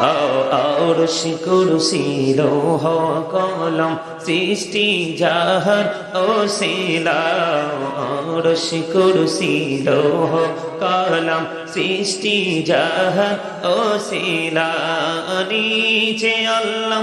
আর শিকুরসি লোহ কলম সৃষ্টি জাহর ও শিলা আর কুরসি লোহ কলম সৃষ্টি জাহর ও শিলা নিচে আল্লাহ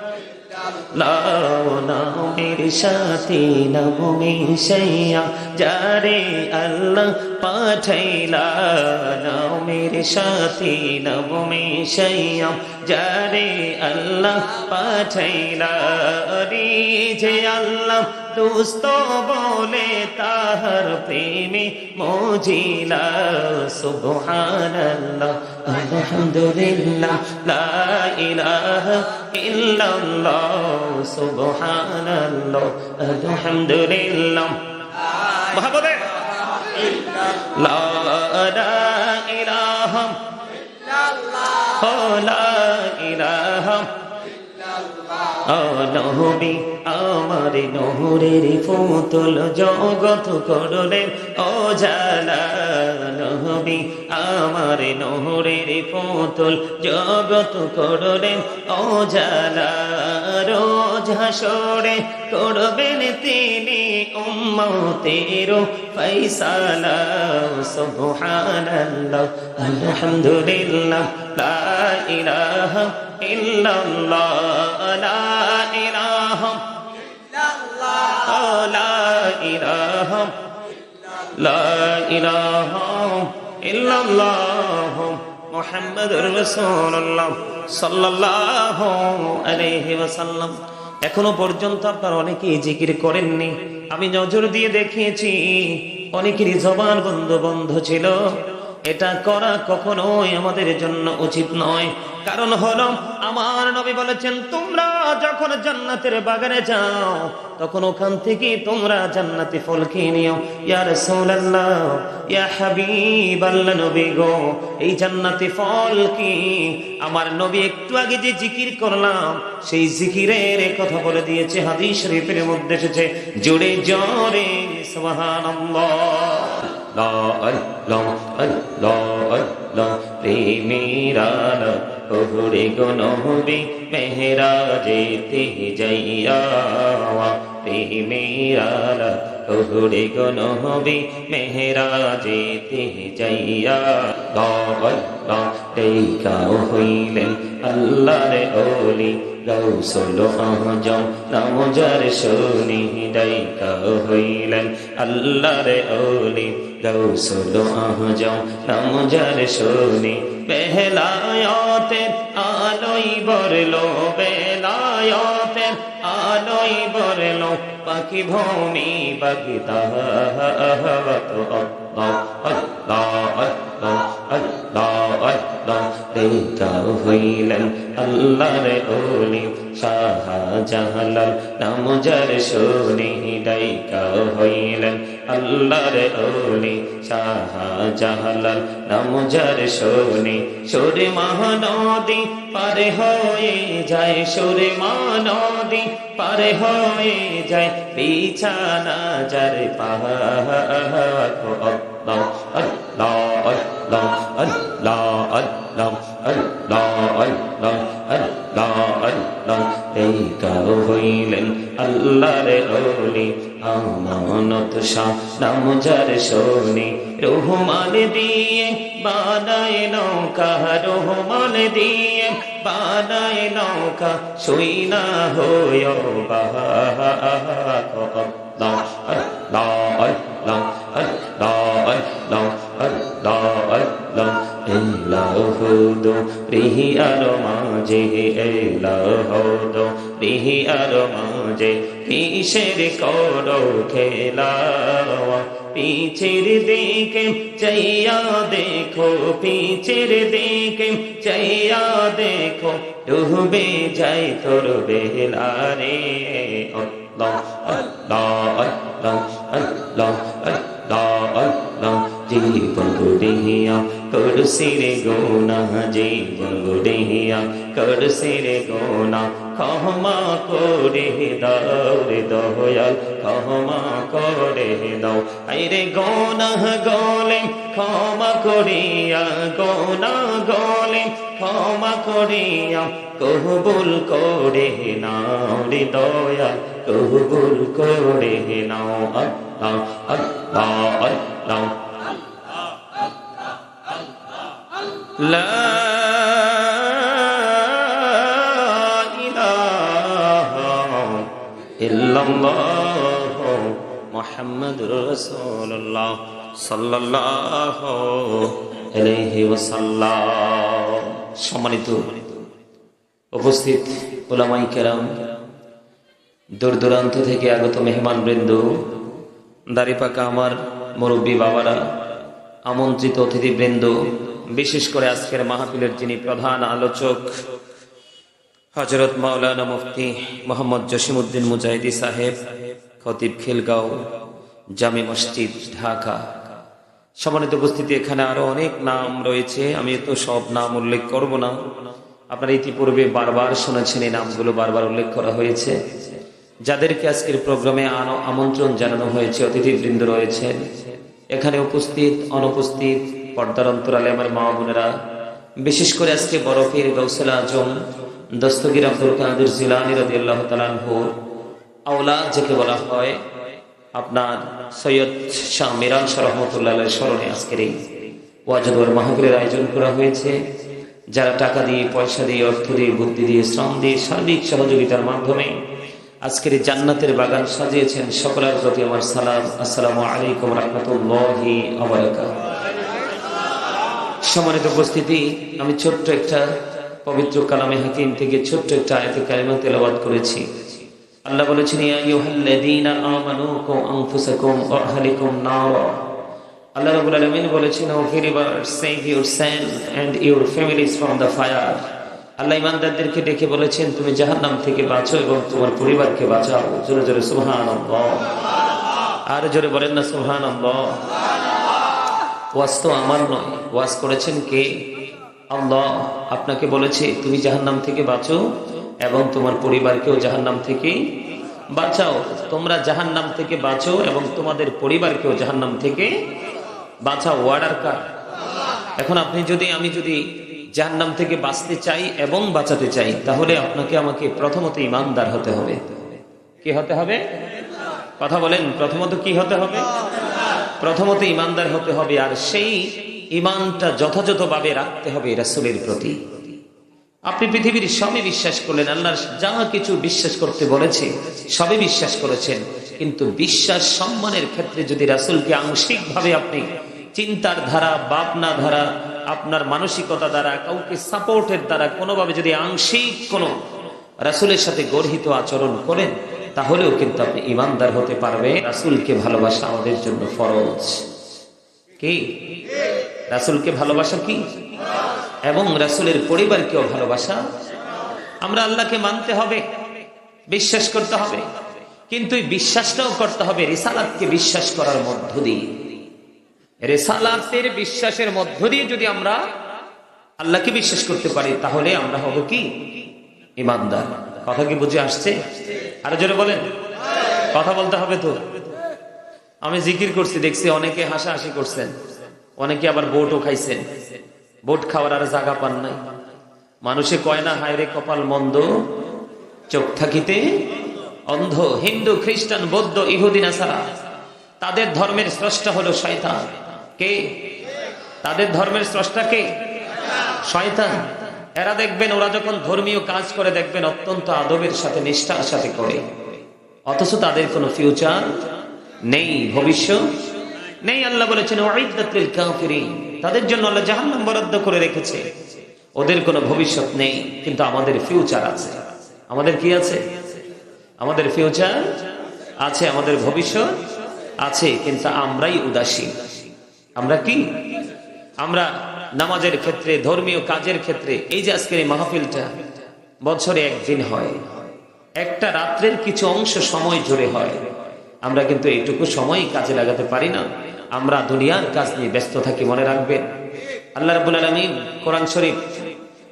নামের সাথে নবমে সৈয়া যারে আল্লাহ পাঠাইলা। নামের সাথে নবমে সৈয়া যারে আল্লাহ পাঠাইলা। রে যে আল্লাহ দুস্ত বলে তাহার প্রেমে মজিলা। সুবহানাল্লাহ, আলহামদুলিল্লাহ, লা ইলাহা ইল্লাল্লাহ। সুবহানাল্লাহ আলহামদুলিল্লাহ। মহাবদে লা ইলাহা ইল্লাল্লাহ। লা ইলাহা নহবি আমার নহরের ফুতুল জগত করলেন ও জালা নহবি, আমার নহরের ফুতুল জগত করলেন ও জালা রোজ হাসরে করবেন তিনি উম্মতের ফৈসালা সুবহানাল্লাহ, আলহামদুলিল্লাহ। এখনও পর্যন্ত আপনার অনেকে জিকির করেননি। আমি নজর দিয়ে দেখিয়েছি, অনেকেরই জবান বন্ধু বন্ধ ছিল। এটা করা কখনোই আমাদের জন্য উচিত নয়। কারণ হলো, আমার নবী বলেছেন, তোমরা যখন জান্নাতের বাগানে যাও, তখন ওখান থেকে তোমরা জান্নাতি ফল খেয়ে নিও। ইয়া রাসূলুল্লাহ, ইয়া নবী গো, এই জান্নাতি ফল কি? আমার নবী একটু আগে যে জিকির করলাম, সেই জিকিরের কথা বলে দিয়েছে, হাদিস শরীফের মধ্যে এসেছে, জোরে জোরে, সুবহানাল্লাহ। আল্লাহ আল্লাহ আল্লাহ প্রেমিরানা ওহরে গো নবী মেহরাজে তে যাইয়া প্রেমিরানা ওহরে গো নবী মেহরাজে তে যাইয়া আল্লাহ আল্লাহ দেখাও হইলেন আল্লাহর ওলি গৌসল আজম নামজার শুনি ডাইকা হইলেন আল্লাহর ওলি গৌসল আজম নামজার শুনি বেহলায়তের আলোই বরলো বেলায়তের আলোই বরলো পাখি ভূমি বাগিতা আল্লাহ আল্লাহ আল্লাহ আল্লাহ আল্লাহ দেখা হইলেন আল্লাহর ওলি শাহজাহালাল নামজার শুনি ডাইকা হইলেন আল্লাহর ওলি শাহজাহালাল নামজার শুনি সুরে মহানদী পারে হয়ে যায় সুরে মহানদী পারে হয়ে যায় বিছানা যার পাহা এই গাও হইলেন আল্লাহর ওলি আমানত শাহ নাম যার শোনি রহমান দিয়ে বানায় নৌকা রহমান দিয়ে বানায় নৌকা শুই না হয় বাহা এলাহুদ রিহি আর মাঝে এলাহুদ রিহি আর মাঝে কিসের করো খেলা পিছের দিকে চাইয়া দেখো, পিছের দিকে চাইয়া দেখো, ডুবে যাই তোর বেলারে। আল্লাহ আল্লাহ আল্লাহ আল্লাহ আল্লাহ আল্লাহ জীবন গুড়িয়া করসির গোনা জীবন গুড়িয়া করসির গোনা ক্ষমা করে দাও রে দয়াল ক্ষমা করে দাও আইরে গোনা গলে ক্ষমা করিয়া গোনা গলে ক্ষমা করিয়া কবুল করে নাও রে দয়াল কবুল করে নাও আল্লাহ আল্লাহ আল্লাহ لا إله إلا الله محمد رسول الله صلى الله عليه وسلم সম্মানিত উপস্থিত ওলামাই কেরাম দূর দূরান্ত থেকে আগত মেহমান বৃন্দ দাড়িপাকা আমার মুরব্বী বাবারা আমন্ত্রিত অতিথিবৃন্দ বিশেষ করে আজকের মাহফিলের যিনি প্রধান আলোচক হজরত মাওলানা মুফতি মোহাম্মদ জসিমুদ্দিন মুজাহিদি সাহেব, খতিব খিলগাঁও জামি মসজিদ, ঢাকা। সম্মানিত উপস্থিতি, এখানে আরও অনেক নাম রয়েছে, আমি তো সব নাম উল্লেখ করব না। আপনারা ইতিপূর্বে বারবার শুনেছেন এই নামগুলো, বারবার উল্লেখ করা হয়েছে। যাদেরকে আজকের প্রোগ্রামে আমন্ত্রণ জানানো হয়েছে, অতিথিবৃন্দ রয়েছেন। এখানে উপস্থিত, অনুপস্থিত পর্দার অন্তরালে আমার মা বোনেরা, বিশেষ করে আজকে বরফের গৌসেল আজম, দস্তগির আব্দুল কাদের জিলানি রদি আল্লাহ তালানহু আওলাদ যাকে বলা হয়, আপনার সৈয়দ শাহ মিরান রহমতুল্লাহ স্মরণে আজকের এই ওয়াজদর মাহফিলের আয়োজন করা হয়েছে। যারা টাকা দিয়ে, পয়সা দিয়ে, অর্থ দিয়ে, বুদ্ধি দিয়ে, শ্রম দিয়ে সার্বিক সহযোগিতার মাধ্যমে আজকের জান্নাতের বাগান সাজিয়েছেন, সকলের প্রতি আমার সালাম। আসসালামু আলাইকুম রহমতুল্লাহি সম্মানিত উপস্থিতি, আমি ছোট্ট একটা পবিত্র কালামে হাকিম থেকে ছোট্ট একটা আয়াতে কালিমা তেলাওয়াত করেছি। আল্লাহ বলেছেন আল্লাহ রাব্বুল আলামিন বলেছেন ও your families from the fire আল্লাহ ইমানদারদেরকে ডেকে বলেছেন, তুমি জাহান্নাম থেকে বাঁচো এবং তোমার পরিবারকে বাঁচাও। জোরে জোরে, সুবহানাল্লাহ। আর জোরে বলেন না, সুবহানাল্লাহ। ওয়াজ তো আমার নয়। ওয়াজ করেছেন কে? আল্লাহ আপনাকে বলেছে, তুমি জাহান্নাম থেকে বাঁচো এবং তোমার পরিবারকেও জাহান্নাম থেকে বাঁচাও। তোমরা জাহান্নাম থেকে বাঁচো এবং তোমাদের পরিবারকেও জাহান্নাম থেকে বাঁচাও। ওয়ার্ডার কার? এখন আপনি যদি, আমি যদি জাহান্নাম থেকে বাঁচতে চাই এবং বাঁচাতে চাই, তাহলে আপনাকে আমাকে প্রথমত ইমানদার হতে হবে। কি হতে হবে? কথা বলেন, প্রথমত কি হতে হবে? প্রথমত ইমানদার হতে হবে, আর সেই ইমানটা যথাযথভাবে রাখতে হবে রাসুলের প্রতি। আপনি পৃথিবীর সবই বিশ্বাস করলেন আল্লাহ যা কিছু বিশ্বাস করতে বলেছে, সবই বিশ্বাস করেছেন। কিন্তু বিশ্বাস, সম্মানের ক্ষেত্রে যদি রাসুলকে আংশিকভাবে আপনি চিন্তার ধারা, ভাবনা ধারা, আপনার মানসিকতা দ্বারা, কাউকে সাপোর্টের দ্বারা কোনোভাবে যদি আংশিক কোনো রাসুলের সাথে গর্হিত আচরণ করেন তাহলেও কিন্তু আপনি ইমানদার হতে পারবে রাসুলকে ভালোবাসা আমাদের জন্য ফরজ। কি? রাসুলকে ভালোবাসা কি? এবং রাসুলের পরিবারকেও ভালোবাসা? আমরা আল্লাহকে মানতে হবে, বিশ্বাস করতে হবে। কিন্তু বিশ্বাসটাও করতে হবে রিসালাতকে বিশ্বাস করার মধ্য দিয়ে। রেসালাতের বিশ্বাসের মধ্য দিয়ে যদি আমরা আল্লাহকে বিশ্বাস করতে পারি, তাহলে আমরা হব কি? ইমানদার। কথা কি বুঝে আসছে? আরও জোরে বলেন। কথা বলতে হবে তো। আমি জিকির করছি, দেখছি অনেকে হাসাহাসি করছেন। অনেকে আবার বোটও খাইছেন। বোট খাওয়ার আর জায়গা পান নাই। মানুষে কয় না, হায়রে কপাল মন্দ, চোখ থাকিতে অন্ধ। হিন্দু, খ্রিস্টান, বৌদ্ধ ইহুদিন আসারা তাদের ধর্মের স্রষ্টা হলো শয়তান। কে? তাদের ধর্মের স্রষ্টা কে? শয়তান। এরা দেখবেন ওরা যখন ধর্মীয় কাজ করে, দেখবেন অত্যন্ত আদবের সাথে, নিষ্ঠার সাথে করে। অথচ তাদের কোনো ফিউচার নেই, ভবিষ্যৎ নেই। আল্লাহ বলেছেন তাদের জন্য আল্লাহ জাহান্নাম বরাদ্দ করে রেখেছে। ওদের কোনো ভবিষ্যৎ নেই, কিন্তু আমাদের ফিউচার আছে। আমাদের কি আছে? আমাদের ফিউচার আছে, আমাদের ভবিষ্যৎ আছে, কিন্তু আমরাই উদাসীন। আমরা কি? আমরা নামাজের ক্ষেত্রে, ধর্মীয় কাজের ক্ষেত্রে, এই যে আজকের এই মাহফিলটা, বছরে একদিন হয়। একটা রাত্রের কিছু অংশ সময় জুড়ে হয়। আমরা কিন্তু এইটুকু সময় কাজে লাগাতে পারি না। আমরা দুনিয়ার কাজ নিয়ে ব্যস্ত থাকি, মনে রাখবেন। আল্লাহ রাবুল আলমিন কোরআন শরীফ,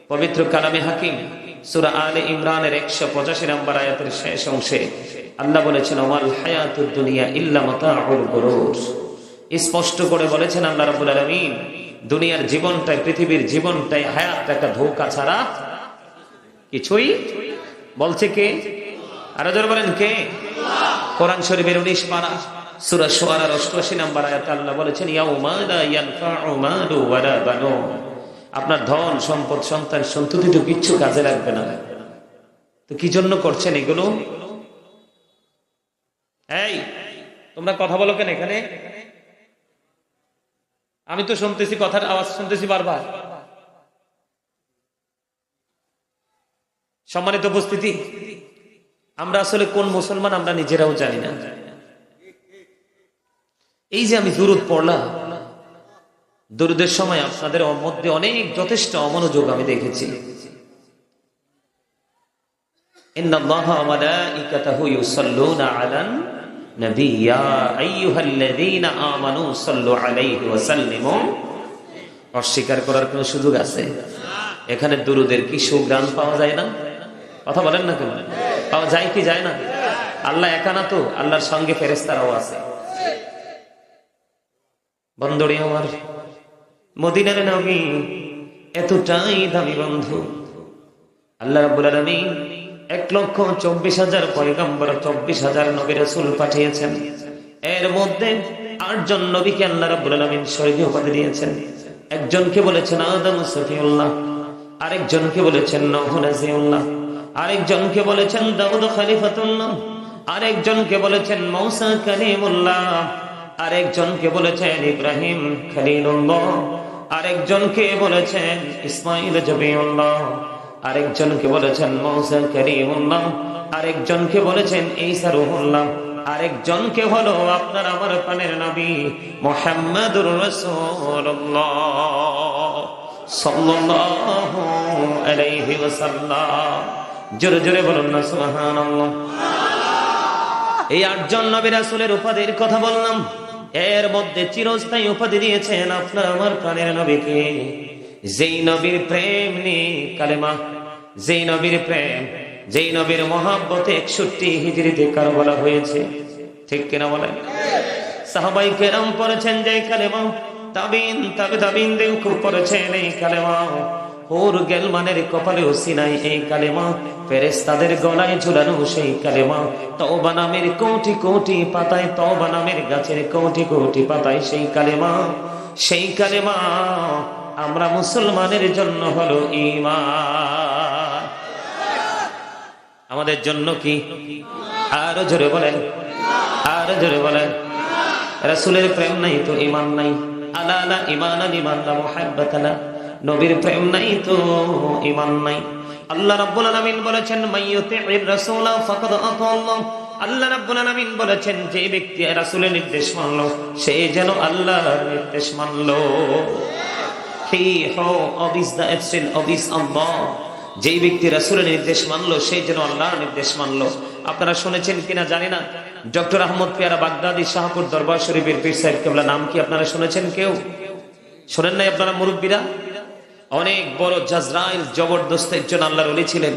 পবিত্র কালামে হাকিম, সুরা আলে ইমরানের একশো পঁচাশি নম্বর আয়াতের শেষ অংশে আল্লাহ বলেছেন, ওমাল হায়াতুর দুনিয়া ইল্লা গুরুর। স্পষ্ট করে বলেছেন আল্লাহ রাবুল আলমিন দুনিয়ার জীবনটাই, পৃথিবীর জীবনটাই হায়াত একটা ধোকা ছাড়া কিছুই বলছে কে? আরও জোর বলেন কে? কোরআন শরীফের উনিশ পারা, সুরা সোয়ারার অষ্টআশি নাম্বার আয়াত আল্লাহ বলেছেন আপনার ধন, সম্পদ, সন্তান, সন্ততি তো কিচ্ছু কাজে লাগবে না। তো কি জন্য করছেন এগুলো? এই, তোমরা কথা বলো কেন এখানে? আমি তো শুনতেছি, কথার আওয়াজ শুনতেছি বারবার। সম্মানিত উপস্থিতি, আমরা আসলে কোন মুসলমান আমরা নিজেরাও জানি না। এই যে আমি দূরত পড়লাম, দূরদের সময় আপনাদের মধ্যে অনেক যথেষ্ট অমনোযোগ আমি দেখেছি। ইন্নাল্লাহ আমালাইকাতাহু ইউসাল্লুনা আলান على النبي يا أيها الذين آمنوا صلوا عليه وسلموا অস্বীকার করার কোন সুযোগ আছে এখানে দুরুদের কি সুগ্রাম পাওয়া যায় না কথা বলেন না কেন পাওয়া যায় কি যায় না আল্লাহ একা না তো আল্লাহর সঙ্গে ফেরেস্তারাও আছে বন্ধুরে আমার মদিনার নবী এতটাই দামি বন্ধু আল্লাহ রাব্বুল আলামিন এক লক্ষ চব্বিশ হাজার পয়গম্বর, চব্বিশ হাজার নবী রাসূল পাঠিয়েছেন। এর মধ্যে আটজন নবীকে আল্লাহ রাব্বুল আলামিন শহীদ উপাধি দিয়েছেন। একজনকে বলেছেন আদম সফিউল্লাহ, আরেকজনকে বলেছেন নূহ নাজিউল্লাহ আরেকজনকে বলেছেন দাউদ খলিফাতুল্লাহ, আরেকজনকে বলেছেন মৌসা কালিমুল্লাহ, আরেকজনকে বলেছেন ইব্রাহিম খলিলুল্লাহ, আরেকজনকে বলেছেন ইসমাইল জবিউল্লাহ। আরেকজনকে বলেছেন, মৌসা করিমুল্লাহ। আরেকজনকে বলেছেন, ঈসা রুহুল্লাহ। আরেকজনকে হলো, আপনার আমার পানের নবী মোহাম্মদুর রাসূলুল্লাহ। সাল্লাল্লাহু জোরে জোরে বলুন না, সুবহানাল্লাহ। এই আটজন নবী রাসূলের উপাধির কথা বললাম। এর মধ্যে চিরস্থায়ী উপাধি দিয়েছেন আপনার আমার প্রাণের নবীকে। যেই নবীর প্রেম নেই কালেমা, যেই নবীর প্রেম, যেই নবীর মহাব্বতে একষট্টি হিজড়িতে কারও বলা হয়েছে। ঠিক কিনা বলেন? সাহাবাই কেরাম পড়েছেন যে কালেমা, তাবিন তাবে তাবিন দেও খুব পড়েছেন এই কালেমা। ওর গেলমানের কপালে সিনাই এই কালেমা ফেরেস্তাদের গলায় ঝুলানো সেই কালেমা। তওবা নামের কোটি কোটি পাতায়, তওবা নামের গাছের কোটি কোটি পাতায় সেই কালেমা সেই কালেমা। আমরা মুসলমানের জন্য হলো ইমান আমাদের জন্য কি? আরও জোরে বলেন। আরও জোরে বলেন। রাসূলের প্রেম নাই তো ইমান নাই। আলা আলা ইমান ইমান লা মুহাব্বাত নবীর প্রেম নাই তো ইমান নাই। আল্লাহ রাব্বুল আলামিন বলেছেন মাইয়ুতির রাসূলা ফাকাদ আতাল্লাহ আল্লাহ রাব্বুল আলামিন বলেছেন, যে ব্যক্তি রাসূলের নির্দেশ মানলো, সে যেন আল্লাহর নির্দেশ মানলো। হি হো যেই ব্যক্তি রাসূলের নির্দেশ মানলো সেই যেন আল্লাহর নির্দেশ মানলো। আপনারা শুনেছেন কিনা জানি না। ডক্টর আহমদ পিয়ারা বাগদাদি শাহপুর দরবার শরীফের পীর সাহেব কেবলা, নাম কি আপনারা শুনেছেন কেউ? শোনেন নাই আপনারা মুরব্বীরা? অনেক বড় জাজরাইল জবরদস্ত একজন আল্লাহর অলি ছিলেন।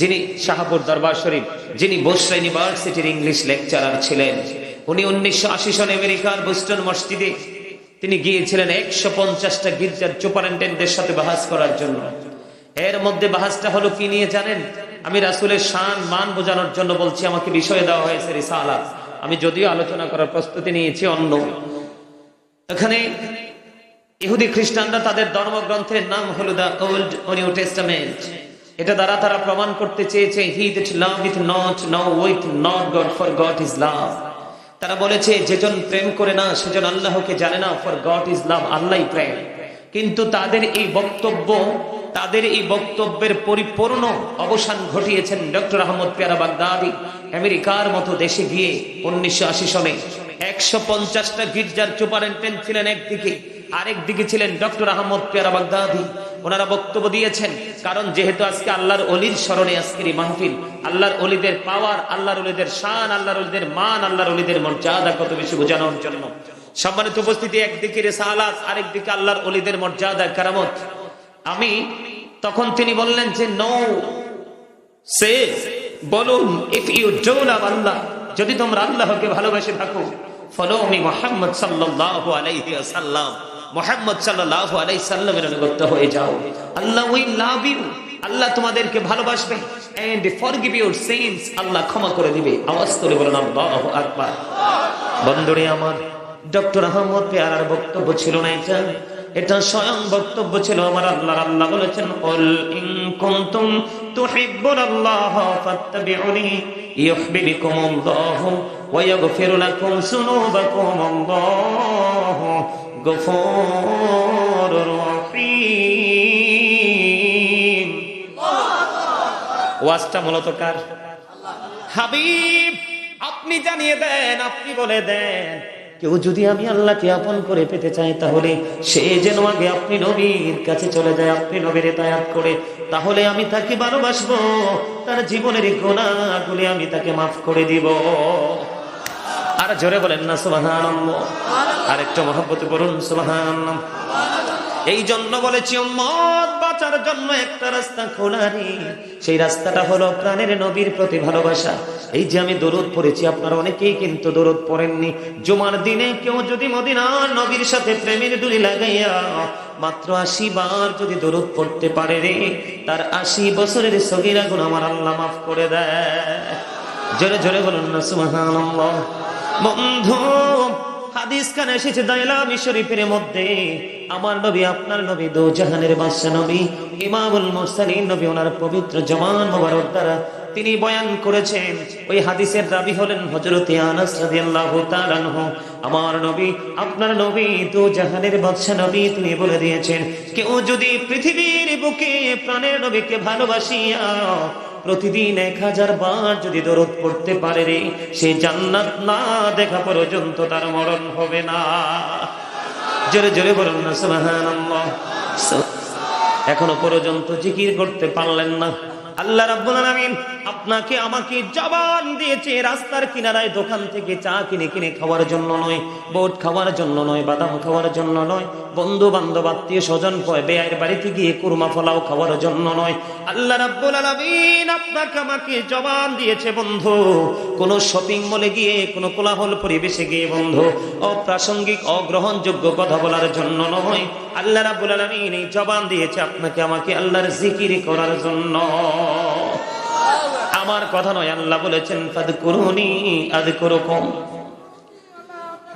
যিনি শাহপুর দরবার শরীফ, যিনি বোসরা ইউনিভার্সিটির ইংলিশ লেকচারার ছিলেন। উনি উনিশশো আশি সনে আমেরিকার বোস্টন মসজিদে তিনি গিয়েছিলেন একশো পঞ্চাশটা গির্জার সুপারিনটেন্ডেন্টের সাথে বাহাস করার জন্য। এর মধ্যে বাহাসটা হলো কি নিয়ে জানেন? আমি রাসুলের শান, মান বোঝানোর জন্য বলছি, আমাকে বিষয় দেওয়া হয়েছে রিসালা আমি যদিও আলোচনা করার প্রস্তুতি নিয়েছি, অন্য। এখানে ইহুদি খ্রিস্টানরা তাদের ধর্মগ্রন্থের নাম হলো দা ওল্ড নিউ টেস্টামেন্ট। এটা দ্বারা তারা প্রমাণ করতে চেয়েছে he that loveth not knoweth not God for God is love তারা বলেছে, যেজন প্রেম করে না, সেজন আল্লাহকে জানে না ফর গড ইজ লাভ আল্লাহ প্রেম। কিন্তু তাদের এই বক্তব্য, তাদের এই বক্তব্যের পরিপূর্ণ অবসান ঘটিয়েছেন ডক্টর আহমদ পেয়ারা বাগদাদি, আমেরিকার মতো দেশে গিয়ে উনিশশো আশি সনে। একশো পঞ্চাশটা গির্জার সুপারেন্টেন্ট ছিলেন একদিকে আরেক দিকে ছিলেন ডক্টর আহমদ পেয়ারা বাগদাদি। ওনারা বক্তব্য দিয়েছেন কারণ যেহেতু আজকে আল্লাহর অলির স্মরণে আজকের এই মাহফিল, আল্লাহর অলিদের পাওয়ার আল্লাহর অলিদের শান, আল্লাহর অলিদের মান, আল্লাহর অলিদের মর্যাদা কত বেশি বোঝানোর জন্য। সম্মানিত উপস্থিতি, একদিকে রেসালাত, আরেকদিকে আল্লাহর অলিদের মর্যাদা, কারামত। আমি তখন তিনি বললেন যে নৌ সে বলুন ইফ ইউ আল্লাহ, যদি তোমরা আল্লাহকে ভালোবেসে থাকো, ফলো আমি মোহাম্মদ সাল্লাল্লাহু আলাইহি ওয়াসাল্লাম। মোহাম্মদ সাল্লাল্লাহু আলাইহি সাল্লামের অনুগত হয়ে যাও। আল্লাহ উই লাভ ইউ আল্লাহ তোমাদেরকে ভালোবাসবে। এন্ড ফরগিভ ইউর সিনস আল্লাহ ক্ষমা করে দিবে। আওয়াজ করে বলেন, আল্লাহু আকবার। বন্ধুরে আমার, ডক্টর আহমদ পেয়ারার বক্তব্য ছিল না এটা? এটা স্বয়ং বক্তব্য ছিল আমার আল্লাহ। আল্লাহ বলেছেন, কুল ইন কুনতুম তুহিব্বুনাল্লাহ ফাত্তাবিউনি ইউহিব্বুকুমুল্লাহ ওয়া ইয়াগফির লাকুম যুনুবাকুম আল্লাহু। রহিম। ওয়াজটা মূলত কার? হাবিব, আপনি জানিয়ে দেন, আপনি বলে দেন। কেউ যদি আমি আল্লাহকে আপন করে পেতে চাই, তাহলে সে যেন আগে আপনি নবীর কাছে চলে যায়, আপনি নবীর তায়াত করে। তাহলে আমি তাকে ভালোবাসবো, তার জীবনের গোনাগুলি আমি তাকে মাফ করে দিব। আর জোরে বলেন না সুবাহান আর একটু মহব্বত করুন সুবাহান এই জন্য বলেছি মত বাঁচার জন্য একটা রাস্তা খোলা সেই রাস্তাটা হলো প্রাণের নবীর প্রতি ভালোবাসা। এই যে আমি দরুদ পড়েছি, আপনারা অনেকেই কিন্তু দরুদ পড়েননি। জুমার দিনে কেউ যদি মদিনার নবীর সাথে প্রেমের ডুলি লাগাইয়া মাত্র আশি বার যদি দরুদ পড়তে পারে রে, তার আশি বছরের সগিরা গুণ আমার আল্লাহ মাফ করে দেয়। জোরে জোরে বলুন না, সুবহানাল্লাহ। বন্ধু, হাদিস খান এসেছে দাইলামি শরীফের মধ্যে। আমার নবী, আপনার নবী, দো জাহানের বাদশা নবী, ইমামুল মুরসালিন নবী, ওনার পবিত্র জমান মোবারক দ্বারা তিনি বয়ান করেছেন। ওই হাদিসের দাবি হলেন হযরত আনাস রাদিয়াল্লাহু তাআলা আমার নবী, আপনার নবী, দো জাহানের বাদশা নবী তিনি বলে দিয়েছেন, কেউ যদি পৃথিবীর বুকে প্রাণের নবীকে ভালোবাসিয়া প্রতিদিন এক হাজার বার যদি দরদ পড়তে পারে রে, সে জান্নাত না দেখা পর্যন্ত তার মরণ হবে না। জোরে জোরে বলুন না, সুবহানাল্লাহ। এখনও পর্যন্ত জিকির করতে পারলেন না। আল্লাহ রাব্বুল আলামিন আপনাকে আমাকে জবান দিয়েছে রাস্তার কিনারায় দোকান থেকে চা কিনে কিনে খাওয়ার জন্য নয়, বোট খাওয়ার জন্য নয়, বাদাম খাওয়ার জন্য নয় বন্ধু বান্ধব আত্মীয় স্বজন বেয়ের বাড়িতে গিয়ে কুরমা ফলাও খাওয়ার জন্য নয়। আল্লাহ রাব্বুল আলামিন আপনাকে আমাকে জবান দিয়েছে, বন্ধু। কোন শপিং মলে গিয়ে, কোন কোলাহল পরিবেশে গিয়ে, বন্ধু, অপ্রাসঙ্গিক, অগ্রহণযোগ্য কথা বলার জন্য নয়। আল্লাহ রাব্বুল আলামিন এই জবান দিয়েছে আপনাকে আমাকে আল্লাহর জিকির করার জন্য। আমার কথা নয়, আল্লাহ বলেছেন ফাদ করুনি আদ করুকম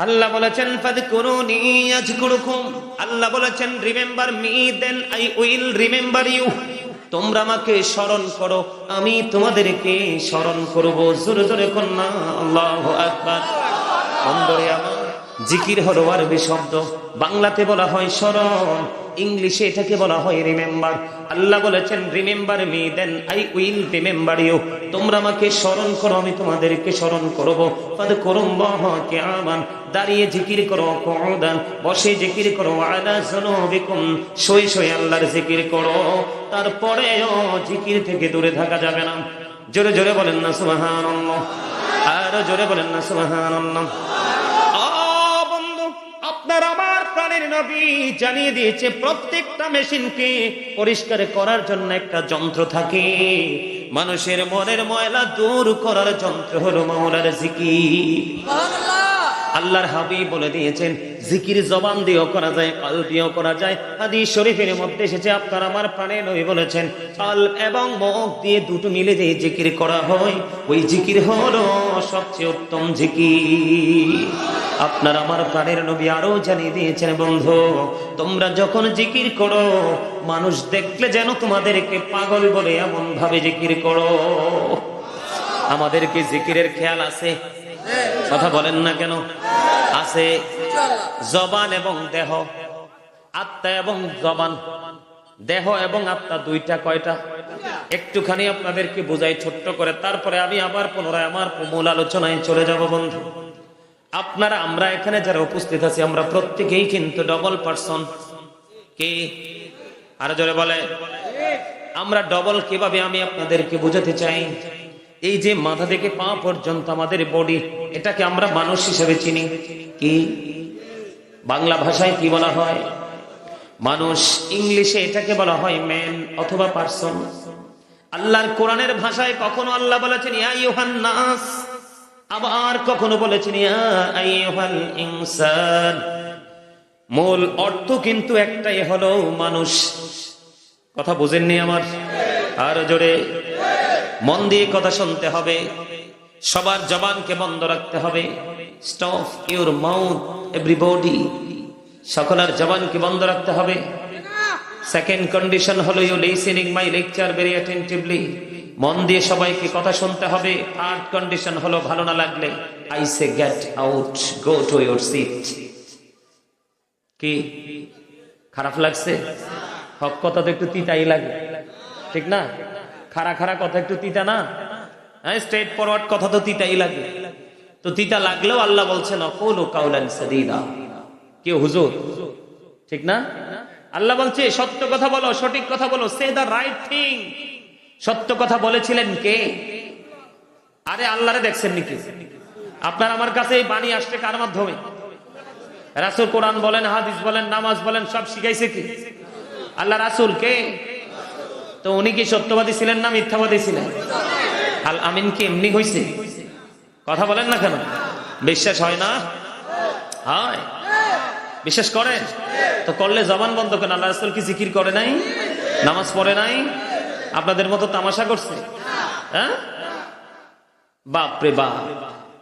আল্লাহ বলেছেন ফাদ করুনি আজ করুকম আল্লাহ বলেছেন, remember me, then I will remember you. তোমরা আমাকে স্মরণ করো, আমি তোমাদেরকে স্মরণ করব। জোরে জোরে কন্যা, আল্লাহ আকবার। আমার জিকির হলো আরবি শব্দ। বাংলাতে বলা হয় স্মরণ, ইংলিশে এটাকে বলা হয় রিমেম্বার আল্লাহ বলেছেন remember me then I will remember you তোমরা আমাকে স্মরণ করো, আমি তোমাদেরকে স্মরণ করব। আমান দাঁড়িয়ে জিকির করো কদান বসে জিকির করো, আলা জুনুবিকুম সই সই আল্লাহর জিকির করো। তারপরেও জিকির থেকে দূরে থাকা যাবে না। জোরে জোরে বলেন না, সুবহানাল্লাহ। আরও জোরে বলেন না, সুবহানাল্লাহ। আপনার আমার প্রাণের নবী জানিয়ে দিয়েছে, প্রত্যেকটা মেশিনকে পরিষ্কার করার জন্য একটা যন্ত্র থাকে। মানুষের মনের ময়লা দূর করার যন্ত্র হলো মাওলার জিকির। আল্লাহর হাবিব বলে দিয়েছেন, জিকির জবান দিয়েও করা যায়, কাল দিয়েও করা যায়। হাদিস শরীফের মধ্যে এসেছে, আপনার আমার প্রাণে নবী বলেছেন কাল এবং মুখ দিয়ে দুটো মিলে যে জিকির করা হয়, ওই জিকির হলো সবচেয়ে উত্তম জিকির। আপনার আমার প্রাণের নবী আরও জানিয়ে দিয়েছেন, বন্ধু, তোমরা যখন জিকির করো, মানুষ দেখলে যেন তোমাদেরকে পাগল বলে এমন ভাবে জিকির করো। আমাদেরকে জিকিরের খেয়াল আছে কথা বলেন না কেন? আছে জবান এবং দেহ। আত্মা এবং জবান। দেহ এবং আত্মা দুইটা কয়টা? একটুখানি আপনাদেরকে বুঝাই ছোট্ট করে। তারপরে আমি আবার পুনরায় আমার মূল আলোচনায় চলে যাব, বন্ধু। আপনারা, আমরা এখানে যারা উপস্থিত আছি, আমরা প্রত্যেকেই কিন্তু ডবল পার্সন কে? আর জোরে বলে। আমরা ডবল কীভাবে আমি আপনাদেরকে বুঝাতে চাই? এই যে মাথা থেকে পা পর্যন্ত আমাদের বডি এটাকে আমরা মানুষ হিসেবে চিনি। কি? বাংলা ভাষায় কি বলা হয়? মানুষ ইংলিশে এটাকে বলা হয় ম্যান অথবা পার্সন আল্লাহর কোরআনের ভাষায় কখনো আল্লাহ বলেছেন নাস। আবার কখনো বলেছেন ইনসান। মূল অর্থ কিন্তু একটাই হলো মানুষ। কথা বোঝেননি আমার? আর জোরে? মন দিয়ে কথা শুনতে হবে, সবার জবানকে বন্ধ রাখতে হবে স্টপ ইউর মাউথ এভরিবডি সকলের জবানকে বন্ধ রাখতে হবে। সেকেন্ড কন্ডিশন হলো you listening my lecture very attentively মন দিয়ে সবাইকে কথা শুনতে হবে। থার্ড কন্ডিশন হলো ভালো না লাগলে I say get out go to your seat কি? খারাপ লাগছে? হক কথা তো একটু তিতাই লাগে। ঠিক না? খারা খারা কথা একটু তিতা না? হ্যাঁ স্ট্রেট ফরওয়ার্ড কথা তো তিতাই লাগে। তো তিতা লাগলেও আল্লাহ বলছেন, অকুল কাউলান সাদিদা। কে হুজুর? ঠিক না? আল্লাহ বলছে, সত্য কথা বলো, সঠিক কথা বলো সে দা রাইট থিং সত্য কথা বলেছিলেন কে? আরে আল্লাহরে দেখছেন নাকি? আপনার আমার কাছে এই বাণী আসছে কার মাধ্যমে? রাসুল কোরআন বলেন, হাদিস বলেন, নামাজ বলেন, সব শিখাইছে কি? আল্লাহ রাসুল কে? তো উনি কি সত্যবাদী ছিলেন না মিথ্যাবাদী ছিলেন? আল আমিন কি এমনি হয়েছে কথা বলেন না কেন? বিশ্বাস হয় না? হয়। বিশ্বাস করেন তো করলে জবান বন্ধ করেন। আল্লাহ রাসুল কি জিকির করে নাই? নামাজ পড়ে নাই? আপনাদের মতো তামাশা করছে? হ্যাঁ? বাপরে বাপ,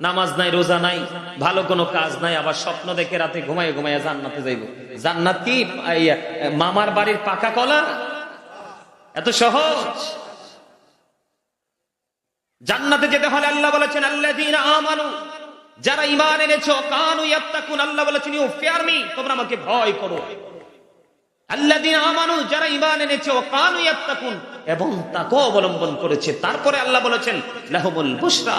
নামাজ নাই, রোজা নাই, ভালো কোনো কাজ নাই, আবার স্বপ্ন দেখে রাতে ঘুমাই ঘুমাইয়া জান্নাতে যাইব। জান্নাত কি মামার বাড়ির পাকা কলা? এত সহজ। জান্নাতে যেতে হলে আল্লাহ বলেছেন, আল্লাযীনা আমানু, যারা ঈমান এনেছো, কানু ইয়াত্তাকুন আল্লাহ বলেছেন, ইউ ফিয়ার মি, তোমরা আমাকে ভয় করো। আল্লাযীনা আমানু, যারা ঈমান এনেছে, কানু ইয়াত্তাকুন এবং তাকও অবলম্বন করেছে। তারপরে আল্লাহ বলেছেন, লাহুমুল বুশরা,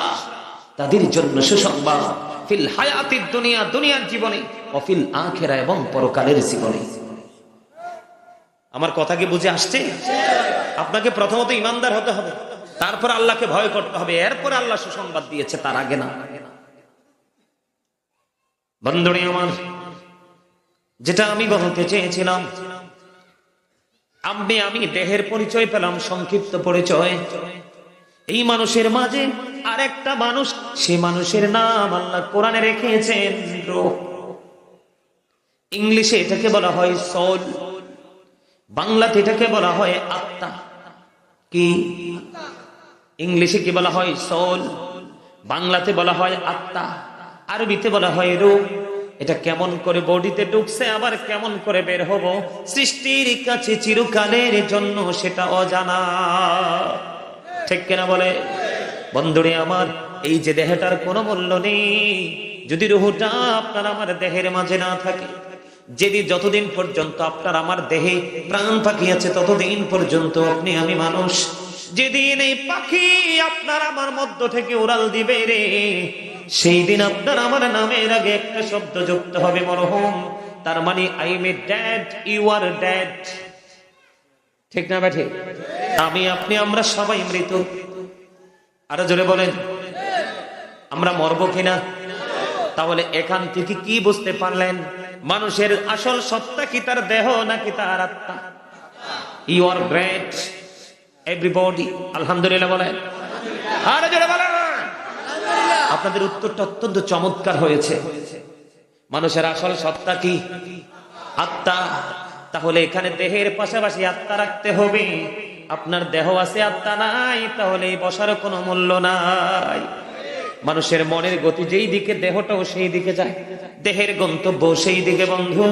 তাদের জন্য সুসংবাদ, ফিল হায়াতিদ দুনিয়া, দুনিয়ার জীবনে, ও ফিল আখিরা এবং পরকালের জীবনে। আমার কথা কি বুঝে আসছে? আপনাকে প্রথমত ইমানদার হতে হবে। তারপর আল্লাহকে ভয় করতে হবে। এরপর আল্লাহ সুসংবাদ দিয়েছে, তার আগে না। বন্ধুরে আমার, যেটা আমি বলতে চেয়েছিলাম, আপনি, আমি দেহের পরিচয় পেলাম, সংক্ষিপ্ত পরিচয়। এই মানুষের মাঝে আরেকটা মানুষ, সে মানুষের নাম আল্লাহ কোরআনে রেখেছেন। ইংলিশে এটাকে বলা হয় সোল। বাংলাতে এটাকে বলা হয় আত্মা। কি? ইংলিশে কি বলা হয়? সোল বাংলাতে বলা হয় আত্মা। আরবিতে বলা হয় রূপ। এটা কেমন করে বডিতে ঢুকছে, আবার কেমন করে বের হব? সৃষ্টির কাছে চিরকালের জন্য সেটা অজানা। ঠিক কিনা বলে? বন্ধুরে আমার, এই যে দেহটার কোনো মূল্য নেই। যদি রুহুটা আপনার আমার দেহের মাঝে না থাকে যেদিন যতদিন পর্যন্ত আপনার আমার দেহে প্রাণ পাখি আছে ততদিন পর্যন্ত আপনি আমি মানুষ। যেদিন এই পাখি আপনার আমার মধ্য থেকে উড়াল দিবে রে, সেই দিন আপনার আমার নামের আগে একটা শব্দ যুক্ত হবে মরহম। তার মানে I a dead you are dead ঠিক না ব্যাঠে আমি, আপনি, আমরা সবাই মৃত। আরও জোরে বলেন, আমরা মরব কিনা? তাহলে এখান থেকে কি বুঝতে পারলেন? মানুষের আসল সত্তা কি? তার দেহ নাকি তার আত্মা? ইউ আর গ্রেট এভরিবডি আলহামদুলিল্লাহ বলেন। আপনাদের উত্তরটা অত্যন্ত চমৎকার হয়েছে। মানুষের আসল সত্তা কি? আত্মা। তাহলে এখানে দেহের পাশাপাশি আত্মা রাখতে হবে। আপনার দেহ আছে, আত্মা নাই, তাহলে বসার কোনো মূল্য নাই। মানুষের মনের গতি যেই দিকে, দেহটাও সেই দিকে যায়। দেহের গন্তব্য সেই দিকে বন্ধু।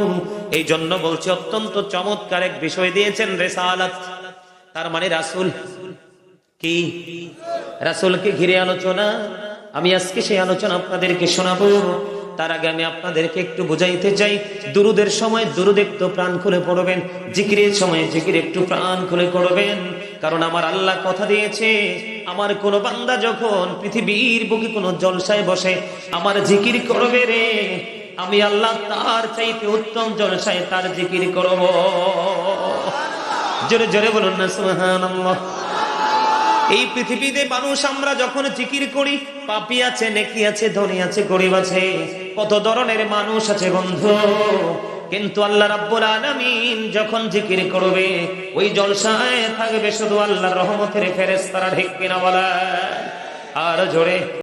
এই জন্য বলছে, অত্যন্ত চমৎকার এক বিষয় দিয়েছেন রেসালাত। তার মানে রাসুল কি? রাসুলকে ঘিরে আলোচনা। আমি আজকে সেই আলোচনা আপনাদেরকে শোনাবো। তার আগে আমি আপনাদেরকে একটু বুঝাইতে চাই, দুরুদের সময় দুরুদ একটু প্রাণ খুলে পড়বেন, জিকিরের সময় জিকির একটু প্রাণ খুলে করবেন কারণ আমার আল্লাহ কথা দিয়েছে, আমার কোন বান্দা যখন পৃথিবীর বুকে কোনো জলসায় বসে, আমার জিকির করবে রে। আমি আল্লাহ তার চাইতে উত্তম জলসায় তার জিকির করব। জোরে জোরে বলুন না, সুবহানাল্লাহ। এই পৃথিবীতে মানুষ, আমরা যখন জিকির করি, পাপি আছে, নেকি আছে, ধনী আছে, গরিব আছে, কত ধরনের মানুষ আছে বন্ধু। কিন্তু আল্লাহ রাব্বুল আলামিন যখন জিকির করবে, ওই জলসায় থাকবে শুধু আল্লাহর রহমতের ফেরেশতারা, ঠিক কিনা বলা আর জোরে।